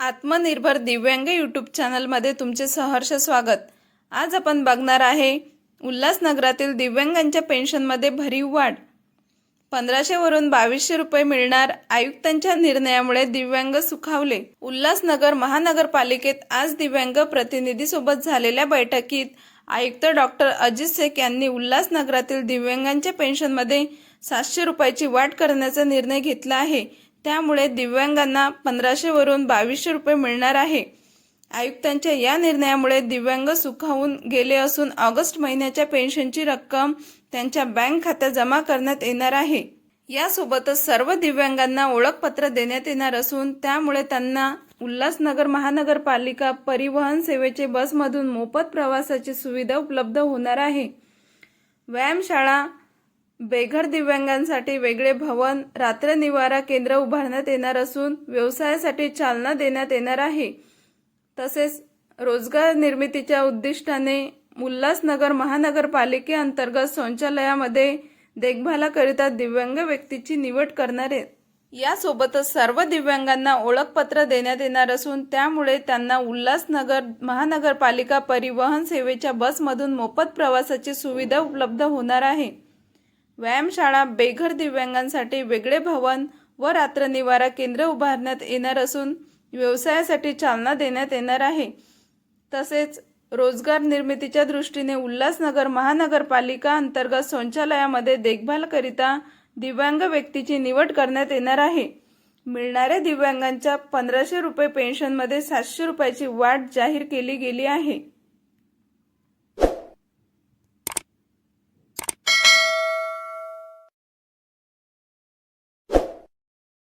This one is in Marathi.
आत्मनिर्भर दिव्यांग यूट्यूब चॅनलमध्ये तुमचे सहर्ष स्वागत. आज आपण बघणार आहे उल्हासनगरातील दिव्यांगांच्या पेन्शनमध्ये भरीव वाढ. पंधराशेवरून बावीसशे रुपये मिळणार आयुक्तांच्या निर्णयामुळे दिव्यांग सुखावले. उल्हासनगर महानगरपालिकेत आज दिव्यांग प्रतिनिधीसोबत झालेल्या बैठकीत आयुक्त डॉक्टर अजित शेख यांनी उल्हासनगरातील दिव्यांगांच्या पेन्शनमध्ये सातशे रुपयाची वाढ करण्याचा निर्णय घेतला आहे. त्यामुळे दिव्यांगांना पंधराशेवरून बावीसशे रुपये मिळणार आहे. आयुक्तांच्या या निर्णयामुळे दिव्यांग सुखावून गेले असून ऑगस्ट महिन्याच्या पेन्शनची रक्कम त्यांच्या बँक खात्यात जमा करण्यात येणार आहे. यासोबतच सर्व दिव्यांगांना ओळखपत्र देण्यात येणार असून त्यामुळे त्यांना उल्हासनगर महानगरपालिका परिवहन सेवेचे बसमधून मोफत प्रवासाची सुविधा उपलब्ध होणार आहे. व्यायामशाळा बेघर दिव्यांगांसाठी वेगळे भवन रात्र निवारा केंद्र उभारण्यात येणार असून व्यवसायासाठी चालना देण्यात येणार आहे. तसेच रोजगार निर्मितीच्या उद्दिष्टाने उल्हासनगर महानगरपालिकेअंतर्गत शौचालयामध्ये देखभालाकरिता दिव्यांग व्यक्तीची निवड करणार आहे यासोबतच सर्व दिव्यांगांना ओळखपत्र देण्यात येणार असून त्यामुळे त्यांना उल्हासनगर महानगरपालिका परिवहन सेवेच्या बसमधून मोफत प्रवासाची सुविधा उपलब्ध होणार आहे. व्यायामशाळा बेघर दिव्यांगांसाठी वेगळे भवन व रात्र निवारा केंद्र उभारण्यात येणार असून व्यवसायासाठी चालना देण्यात येणार आहे. तसेच रोजगार निर्मितीच्या दृष्टीने उल्हासनगर महानगरपालिका अंतर्गत शौचालयामध्ये देखभालकरिता दिव्यांग व्यक्तीची निवड करण्यात येणार आहे. मिळणाऱ्या दिव्यांगांच्या पंधराशे रुपये पेन्शनमध्ये सातशे रुपयाची वाढ जाहीर केली गेली आहे.